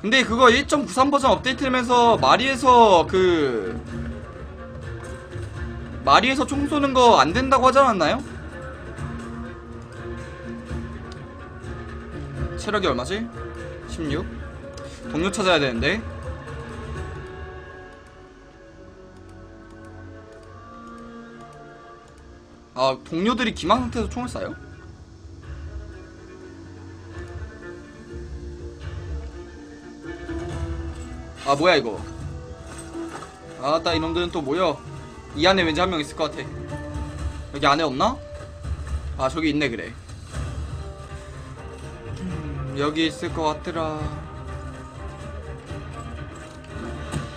근데 그거 1.93 버전 업데이트 되면서 마리에서 그 마리에서 총 쏘는 거 안 된다고 하지 않았나요? 체력이 얼마지? 16 동료 찾아야 되는데 아 동료들이 기만 상태에서 총을 쏴요? 아 뭐야 이거? 아따 이놈들은 또 모여. 이 안에 왠지 한 명 있을 것 같아. 여기 안에 없나? 아 저기 있네 그래. 음, 여기 있을 것 같더라.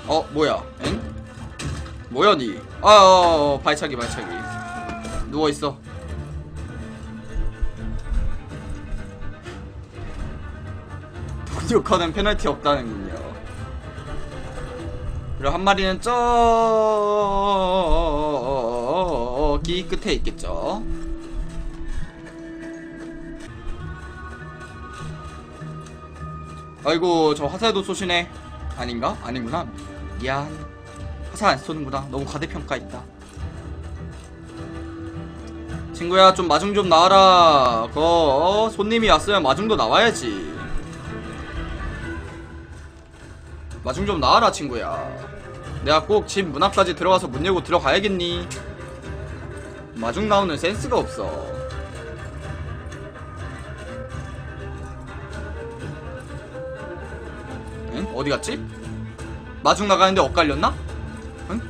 어 뭐야? 엥? 뭐야 니? 아 어, 어, 발차기 발차기. 누워있어. 독력하는 페널티 없다는군요 그리고 한 마리는 저기 끝에 있겠죠. 아이고 저 화살도 쏘시네. 아닌가? 아니구나. 미안. 화살 안 쏘는구나. 너무 과대평가했다. 친구야 좀 마중 좀 나와라. 그 어, 손님이 왔으면 마중도 나와야지. 마중 좀 나와라 친구야 내가 꼭 집 문 앞까지 들어가서 문 열고 들어가야겠니 마중 나오는 센스가 없어 응? 어디 갔지? 마중 나가는데 엇갈렸나? 응?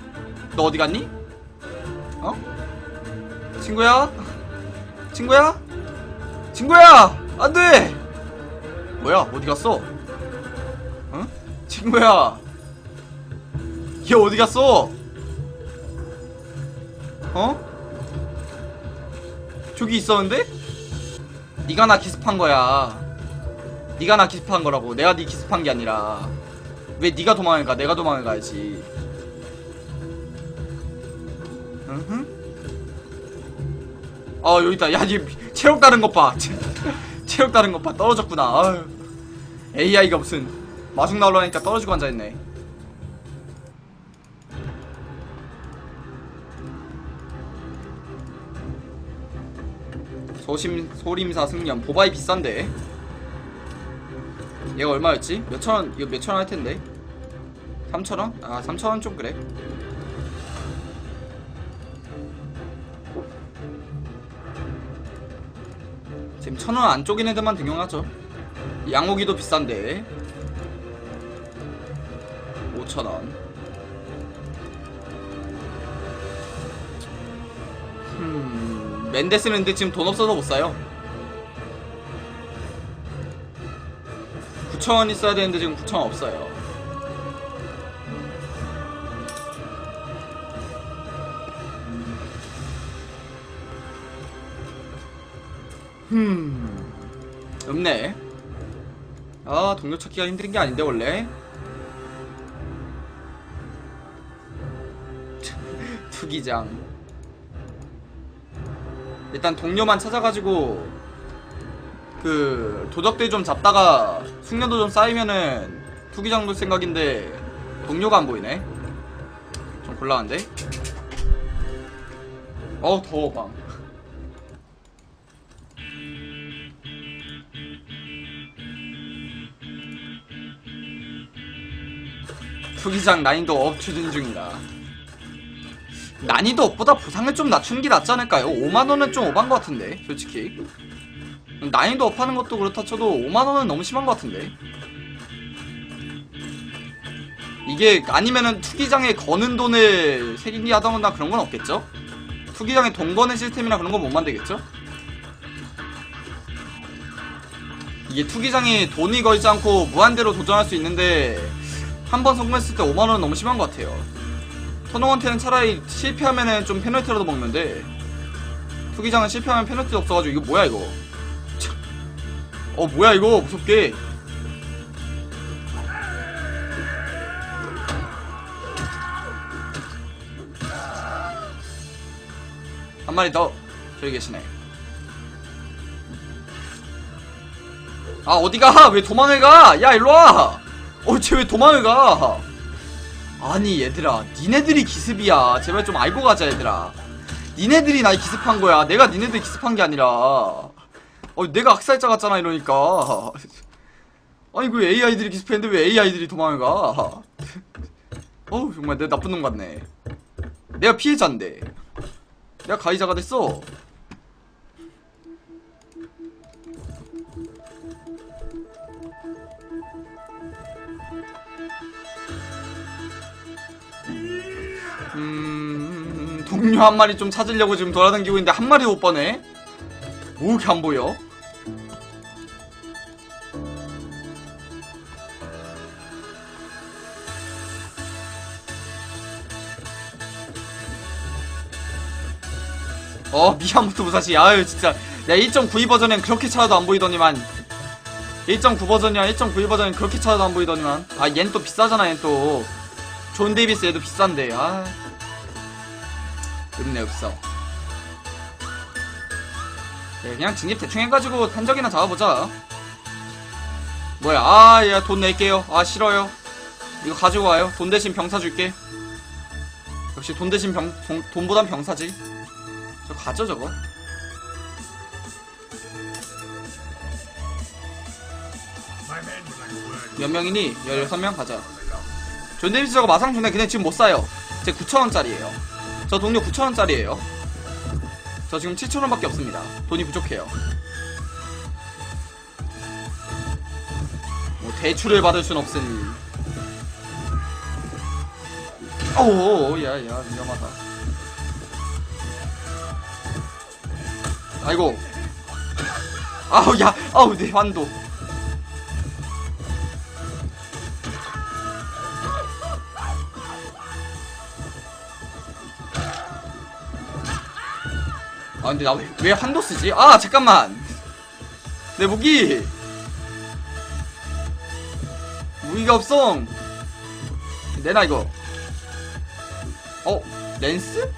너 어디 갔니? 어? 친구야? 친구야? 친구야! 안 돼! 뭐야? 어디 갔어? 응? 친구야! 얘 어디 갔어? 어? 저기 있었는데? 네가 나 기습한 거야. 네가 나 기습한 거라고. 내가 네 기습한 게 아니라. 왜 네가 도망을 가? 내가 도망을 가야지. 아 여기 있다. 야, 니 체력 다른 것 봐. 체력 다른 것 봐. 떨어졌구나. 아유. AI가 무슨 마중 나오려니까 떨어지고 앉아있네. 소심 소림사 승련 보바이 비싼데. 얘가 얼마였지? 몇천 원 이거 몇천 원 할 텐데. 3천 원? 아 3천 원 좀 그래. 지금 천원 안쪽인 애들만 등용하죠. 양호기도 비싼데. 5천 원. 음, 멘데스는데 지금 돈 없어서 못 사요. 9천 원 있어야 되는데 지금 9천 원 없어요. 흠, 없네. 아, 동료 찾기가 힘든 게 아닌데 원래. 투기장. 일단 동료만 찾아가지고 그 도적들 좀 잡다가 숙련도 좀 쌓이면은 투기장 돌 생각인데 동료가 안 보이네. 좀 곤란한데. 어 더워 방. 투기장 난이도 업 추진 중이다. 난이도 업보다 보상을 좀 낮추는 게 낫지 않을까요? 5만원은 좀 오반 것 같은데 솔직히 난이도 업하는 것도 그렇다 쳐도 5만원은 너무 심한 것 같은데 이게 아니면은 투기장에 거는 돈을 세긴기 하다거나 그런 건 없겠죠? 투기장에 돈 거는 시스템이나 그런 건 못 만들겠죠? 이게 투기장에 돈이 걸지 않고 무한대로 도전할 수 있는데 한 번 성공했을 때 5만원은 너무 심한 것 같아요 토너먼트는 차라리 실패하면은 좀 페널티라도 먹는데 투기장은 실패하면 페널티 없어가지고 이거 뭐야 이거? 참. 어 뭐야 이거? 무섭게. 한 마리 더. 저기 계시네. 아 어디가? 왜 도망을 가야 일로와! 어쟤 왜 도망을 가 아니 얘들아 니네들이 기습이야. 제발 좀 알고 가자 얘들아. 니네들이 날 기습한 거야. 내가 니네들 기습한 게 아니라. 어 내가 악살자 같잖아 이러니까. 아니 그 AI들이 기습했는데 왜 AI들이 도망을 가? 어우 정말 내 나쁜 놈 같네. 내가 피해자인데. 내가 가해자가 됐어 음 동료 한 마리 좀 찾으려고 지금 돌아다니고 있는데 한 마리도 못 보네. 뭐 이렇게 안 보여? 어 미야모토 무사시. 아유 진짜. 야 1.92 버전엔 그렇게 찾아도 안 보이더니만. 1.9 버전이야 1.91 버전엔 그렇게 찾아도 안 보이더니만. 아 얜 또 비싸잖아 얜 또. 존 데이비스 얘도 비싼데. 아 그렇네 없어. 네, 그냥 진입 대충 해가지고 한적이나 잡아보자. 뭐야 아야 돈 낼게요. 아 싫어요. 이거 가지고 와요. 돈 대신 병사 줄게. 역시 돈 대신 병 돈, 돈보단 병사지. 저 가져 저거? 몇 명이니? 16명? 가자. 존 데이비스 저거 마상 존에 그냥 지금 못 사요. 제 9천원짜리에요 저 동료 9천원짜리에요. 저 지금 7천원밖에 없습니다. 돈이 부족해요. 뭐 대출을 받을 순 없으니. 오 야야 위험하다. 아이고. 아우 야 아우 내 환도 아 근데 나 왜 환도 쓰지? 아 잠깐만 내 무기 무기가 없어 내놔 이거 어? 렌스?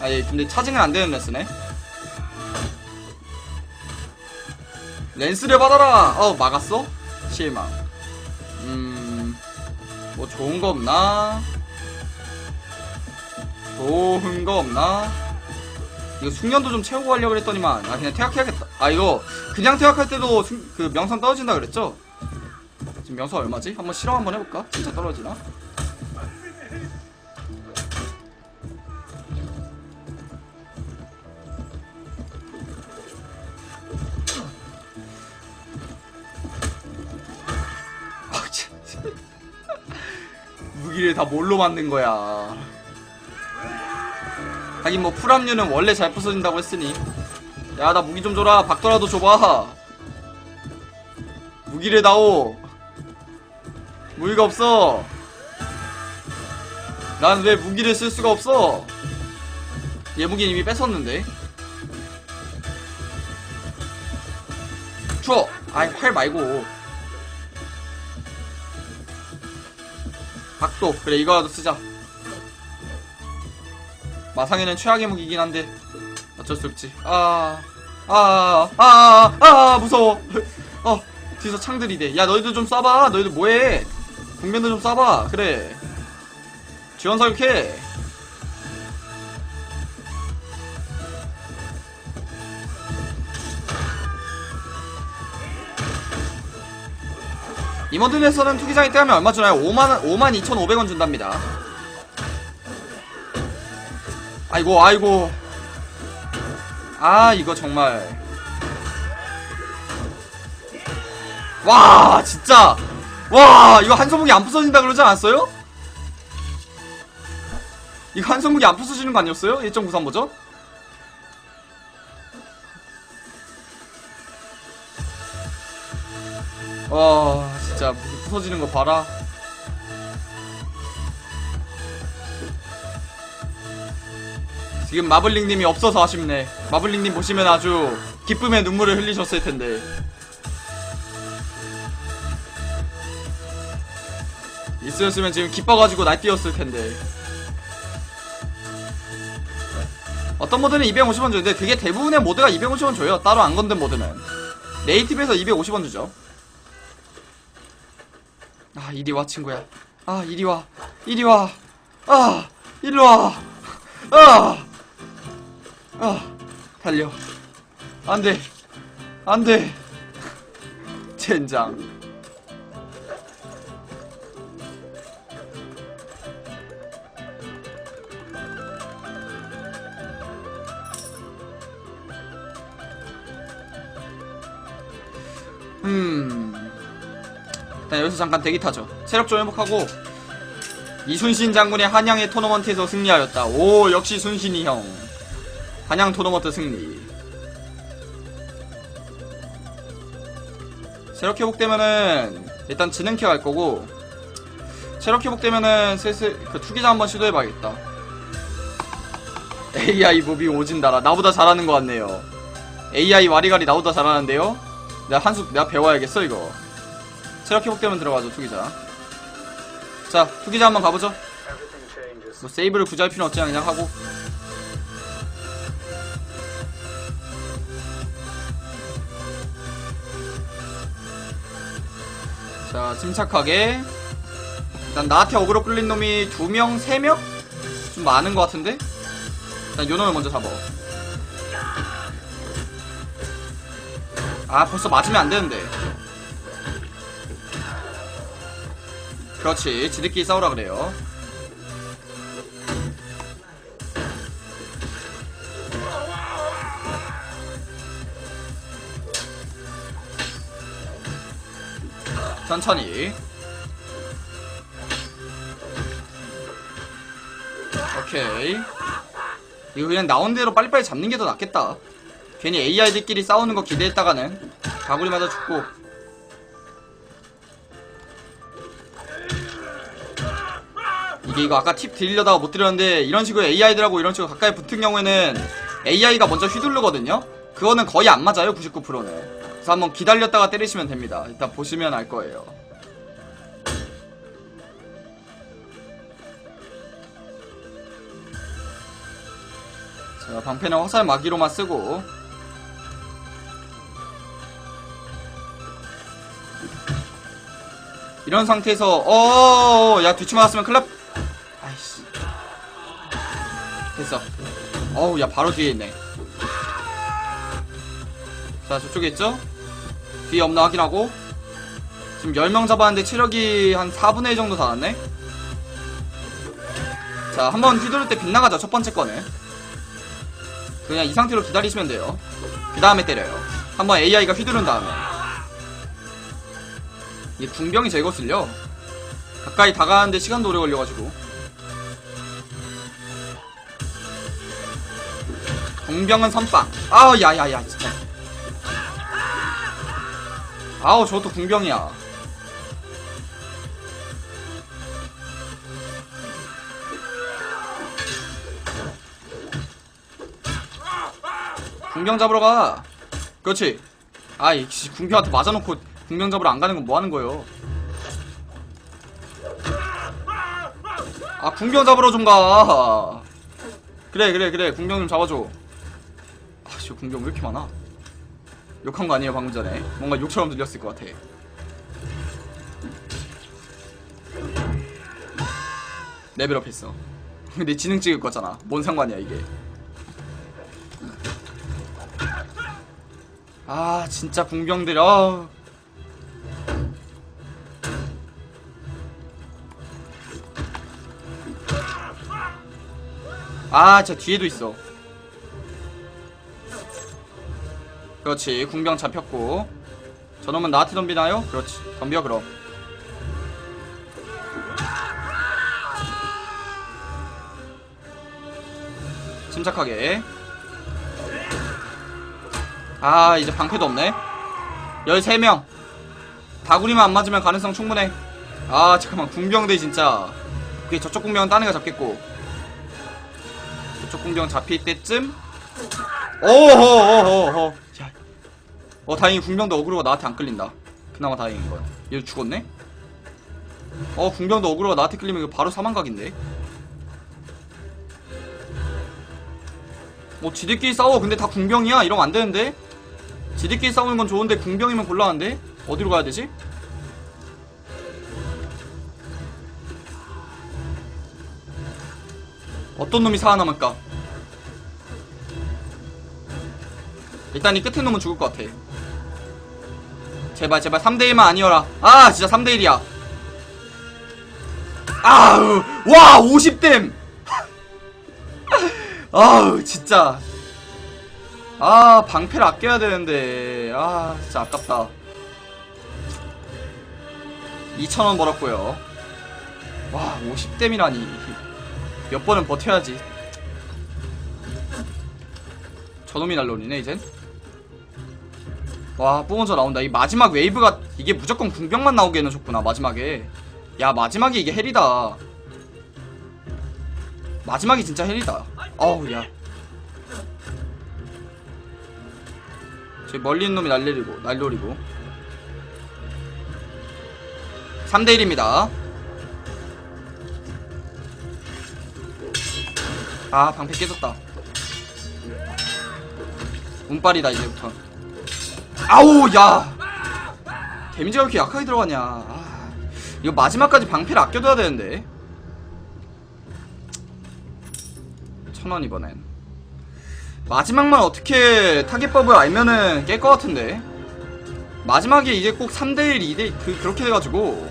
아예 근데 차징은 안 되는 렌스네 렌스를 받아라 어 막았어? 실망 음뭐 좋은 거 없나? 좋은 거 없나? 이거 숙련도 좀 채우고 가려고 그랬더니만 아 그냥 퇴학해야겠다 아 이거 그냥 퇴학할 때도 숙- 그 명성 떨어진다 그랬죠? 지금 명성 얼마지? 한번 실험 한번 해볼까? 진짜 떨어지나? 아, 참. 무기를 다 뭘로 만든 거야 하긴 뭐 풀압류는 원래 잘 부서진다고 했으니. 야 나 무기 좀 줘라. 박도라도 줘봐. 무기를 다오. 무기가 없어. 난 왜 무기를 쓸 수가 없어? 얘 무기는 이미 뺏었는데. 줘! 아이 활 말고. 박도. 그래 이거라도 쓰자 마상에는 최악의 무기이긴 한데 어쩔 수 없지. 아, 아, 아, 아, 아, 무서워. 어, 뒤에서 창들이 돼. 야, 너희들 좀 쏴봐. 너희들 뭐해? 공면도 좀 쏴봐. 그래. 지원 사격해. 이모드에서는 투기장이 떼하면 얼마 주나요? 5만 5만 2,500원 준답니다. 아이고 아이고 아 이거 정말 와 진짜 와 이거 한손목이 안 부서진다 그러지 않았어요? 이거 한손목이 안 부서지는 거 아니었어요? 1.93 버전? 와 진짜 부서지는 거 봐라 지금 마블링님이 없어서 아쉽네. 마블링님 보시면 아주 기쁨의 눈물을 흘리셨을 텐데. 있었으면 지금 기뻐가지고 날뛰었을 텐데. 어떤 모드는 250원 주는데 그게 대부분의 모드가 250원 줘요. 따로 안 건든 모드는. 네이티브에서 250원 주죠. 아 이리 와 친구야 아 이리 와 이리 와아 이리 와아 아, 달려. 안돼. 안돼. 젠장. 음. 일단 여기서 잠깐 대기 타죠. 체력 좀 회복하고 이순신 장군의 한양의 토너먼트에서 승리하였다. 오 역시 순신이 형 한양 토너먼트 승리. 체력 회복되면은 일단 지능캐 갈 거고 체력 회복되면은 슬슬 그 투기자 한번 시도해봐야겠다. AI 무비 오진다라. 나보다 잘하는 것 같네요. AI 와리가리 나보다 잘하는데요? 내가 한수 내가 배워야겠어 이거. 체력 회복되면 들어가죠 투기자. 자 투기자 한번 가보죠. 뭐 세이브를 굳이 할 필요는 없지만 그냥 하고 자 침착하게 일단 나한테 어그로 끌린 놈이 두 명, 세 명? 좀 많은 것 같은데? 일단 요 놈을 먼저 잡아 아 벌써 맞으면 안 되는데 그렇지 지들끼리 싸우라 그래요 천천히. 오케이. 이거 그냥 나온 대로 빨리빨리 잡는 게 더 낫겠다. 괜히 AI들끼리 싸우는 거 기대했다가는 가구리 맞아 죽고. 이게 이거 아까 팁 드리려다가 못 드렸는데 이런 식으로 AI들하고 이런 식으로 가까이 붙은 경우에는 AI가 먼저 휘두르거든요? 그거는 거의 안 맞아요 99%는 그래서 한번 기다렸다가 때리시면 됩니다. 일단 보시면 알 거예요. 자 방패는 화살 마기로만 쓰고 이런 상태에서 어야 뒤치 맞았으면 클럽! 아이씨. 됐어. 어우 야 바로 뒤에 있네. 자 저쪽에 있죠 뒤에 없나 확인하고 지금 10명 잡았는데 체력이 한 4분의 1 정도 닿았네? 자 한번 휘두를 때 빗나가죠 첫 번째 거는 그냥 이 상태로 기다리시면 돼요. 그 다음에 때려요. 한번 AI가 휘두른 다음에. 이게 궁병이 제일 거슬려. 가까이 다가가는데 시간도 오래 걸려가지고. 궁병은 선빵. 아우 야야야 진짜 아우 저것도 궁병이야. 궁병 잡으러 가. 그렇지. 아이 씨, 궁병한테 맞아놓고 궁병 잡으러 안 가는 건 뭐 하는 거예요? 아 궁병 잡으러 좀가. 그래 그래 그래. 궁병 좀 잡아줘. 아씨 궁병 왜 이렇게 많아 욕한 거 아니에요 방금 전에. 뭔가 욕처럼 들렸을 것 같아. 레벨업 했어. 근데 지능 찍을 거잖아. 뭔 상관이야 이게. 아 진짜 궁병들 아 아, 저 뒤에도 있어. 그렇지, 궁병 잡혔고. 저놈은 나한테 덤비나요? 그렇지, 덤벼 그럼. 침착하게. 아, 이제 방패도 없네. 13명. 다구리만 안 맞으면 가능성 충분해. 아, 잠깐만, 궁병대 진짜. 오케이, 저쪽 궁병은 딴 애가 잡겠고. 저쪽 궁병 잡힐 때쯤 오호호호호 야. 어 다행히 궁병도 어그로가 나한테 안 끌린다. 그나마 다행인 거야. 얘 죽었네? 어 궁병도 어그로가 나한테 끌리면 이거 바로 사망각인데? 어 지들끼리 싸워. 근데 다 궁병이야. 이러면 안되는데? 지들끼리 싸우는 건 좋은데 궁병이면 곤란한데? 어디로 가야 되지? 어떤 놈이 살아남을까? 일단 이 끝에 놈은 죽을 것 같아. 제발 제발 3대1만 아니어라. 아 진짜 3대1이야. 아우 와 50댐. 아우 진짜. 아 방패를 아껴야 되는데 아 진짜 아깝다. 2,000원 벌었고요. 와 50댐이라니 몇 번은 버텨야지. 저놈이 날라오네 이젠. 와 뽀먼저 나온다. 이 마지막 웨이브가 이게 무조건 궁병만 나오게 해놓으셨구나 마지막에. 야 마지막에 이게 헬이다. 마지막이 진짜 헬이다. 어우 야. 저기 멀리 있는 놈이 날리고 날로리고. 3대1입니다. 아 방패 깨졌다. 운빨이다 이제부터 아우 야. 데미지가 왜 이렇게 약하게 들어가냐. 아, 이거 마지막까지 방패를 아껴둬야 되는데. 천원 이번엔. 마지막만 어떻게 타겟법을 알면은 깰 것 같은데. 마지막에 이게 꼭 3대1 2대 그 그렇게 돼가지고.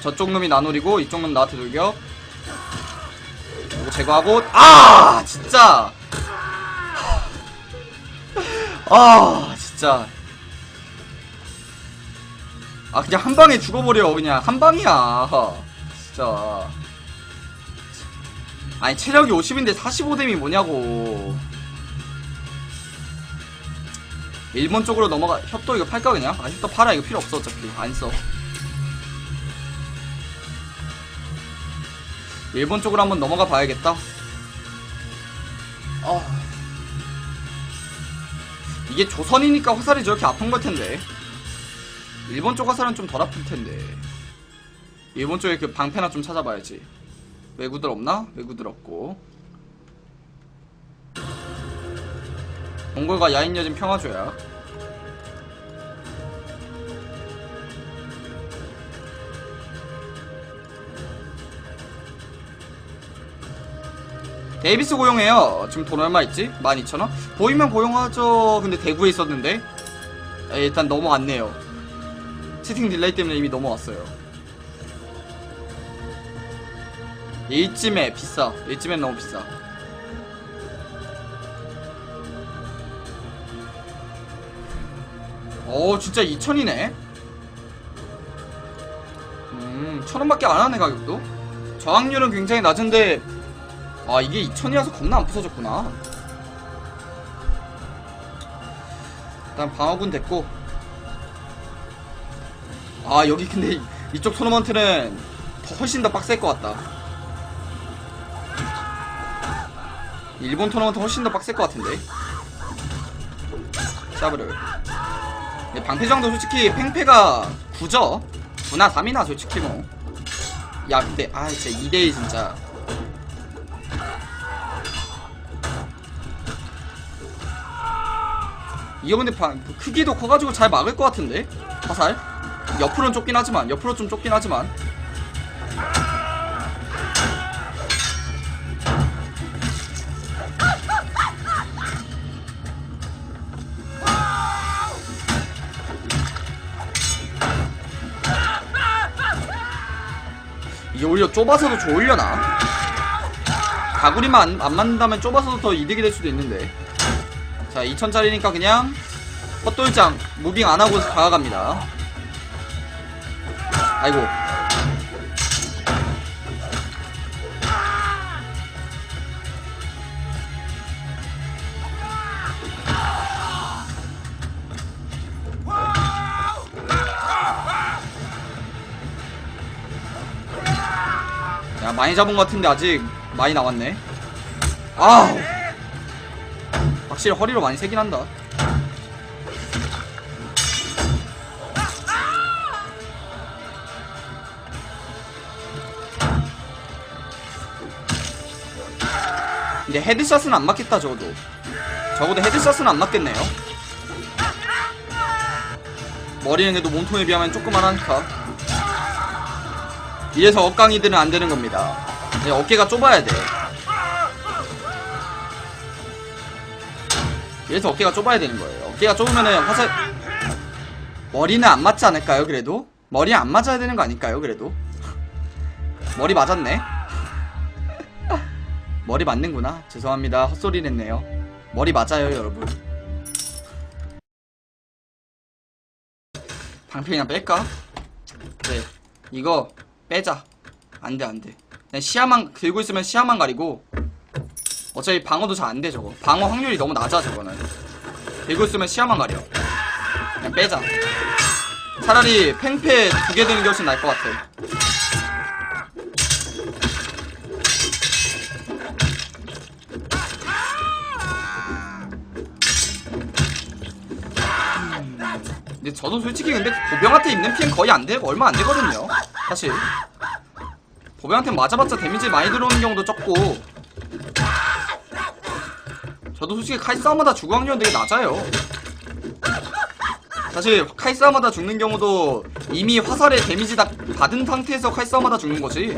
저쪽 놈이 나누리고 이쪽 놈 나한테 돌격. 제거하고 아! 진짜 아 진짜. 아 그냥 한 방에 죽어버려 그냥. 한 방이야. 진짜. 아니 체력이 50인데 45뎀이 뭐냐고. 일본 쪽으로 넘어가 협도 이거 팔까 그냥? 아 협도 팔아. 이거 필요 없어 어차피. 안써. 일본 쪽으로 한번 넘어가 봐야겠다 이게 조선이니까 화살이 저렇게 아픈 걸 텐데. 일본 쪽 화살은 좀 덜 아플 텐데. 일본 쪽에 그 방패나 좀 찾아봐야지. 외구들 없나? 외구들 없고. 몽골과 야인여진 평화조약. 데이비스 고용해요. 지금 돈 얼마 있지? 12,000원? 보이면 고용하죠. 근데 대구에 있었는데. 에, 일단 넘어왔네요. 채팅 딜레이 때문에 이미 넘어왔어요. 이쯤에 비싸. 이쯤엔 너무 비싸. 어, 진짜 2,000이네? 음, 1,000원밖에 안 하네, 가격도. 저항률은 굉장히 낮은데, 아 이게 2000이라서 겁나 안 부서졌구나. 일단 방어군 됐고. 아 여기 근데 이- 이쪽 토너먼트는 더 훨씬 더 빡셀 것 같다. 일본 토너먼트 훨씬 더 빡셀 것 같은데. 샤브를 근데 방패장도 솔직히 팽패가 9죠? 9나 3이나 솔직히 뭐야 근데 아 진짜 2대2 진짜 이거 근데 방, 크기도 커가지고 잘 막을 것 같은데? 화살? 옆으로는 좁긴 하지만 옆으로 좀 좁긴 하지만. 이게 오히려 좁아서도 좋으려나? 가구리만 안, 안 맞는다면 좁아서도 더 이득이 될 수도 있는데 자 2000짜리니까 그냥 헛돌장 무빙 안하고 다가갑니다. 아이고. 야 많이 잡은 것 같은데 아직 많이 나왔네. 아 확실히 허리로 많이 세긴 한다. 근데 헤드샷은 안 맞겠다 적어도. 적어도 헤드샷은 안 맞겠네요. 머리는 그래도 몸통에 비하면 조그만하니까 이래서 억강이들은 안 되는 겁니다. 얘 어깨가 좁아야 돼. 이래서 어깨가 좁아야 되는 거예요. 어깨가 좁으면은 화살 머리는 안 맞지 않을까요? 그래도 머리 안 맞아야 되는 거 아닐까요? 그래도 머리 맞았네. 머리 맞는구나. 죄송합니다. 헛소리 냈네요. 머리 맞아요, 여러분. 방패 그냥 뺄까? 네. 이거 빼자. 안 돼, 안 돼. 그냥 시야만 들고 있으면 시야만 가리고 어차피 방어도 잘 안 돼, 저거. 방어 확률이 너무 낮아, 저거는. 들고 있으면 시야만 가려. 그냥 빼자. 차라리 팽패 두개 드는 게 훨씬 나을 것 같아. 근데 저도 솔직히 근데 보병한테 입는 피해는 거의 안 되고 얼마 안 되거든요. 사실. 보병한테 맞아봤자 데미지 많이 들어오는 경우도 적고. 저도 솔직히 칼싸움마다 죽을 확률은 되게 낮아요. 사실 칼싸움마다 죽는 경우도 이미 화살에 데미지 다 받은 상태에서 칼싸움마다 죽는 거지.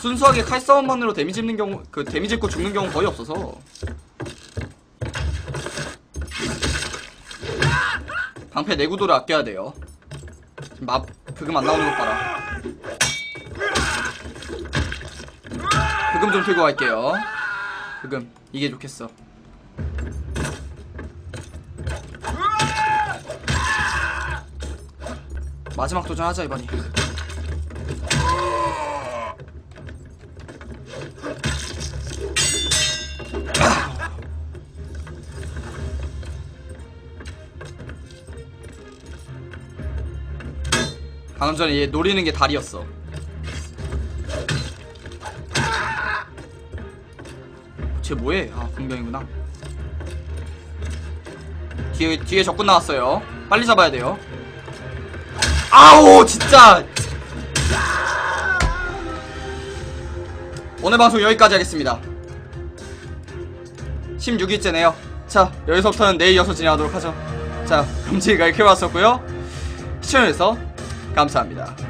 순수하게 칼 싸움만으로 데미지 입는 경우, 그 데미지 입고 죽는 경우 거의 없어서. 방패 내구도를 아껴야 돼요. 지금 마, 브금 안 나오는 것 봐라. 브금 좀 들고 갈게요. 브금, 이게 좋겠어. 마지막 도전하자, 이번이. 방금 전에 얘 노리는 게 다리였어. 쟤 뭐해? 아, 공병이구나. 뒤에, 뒤에 적군 나왔어요. 빨리 잡아야 돼요. 아우, 진짜! 오늘 방송 여기까지 하겠습니다. 16일째네요. 자, 여기서부터는 내일 이어서 진행하도록 하죠. 자, 금지가 이렇게 왔었고요. 시청해주셔서 감사합니다.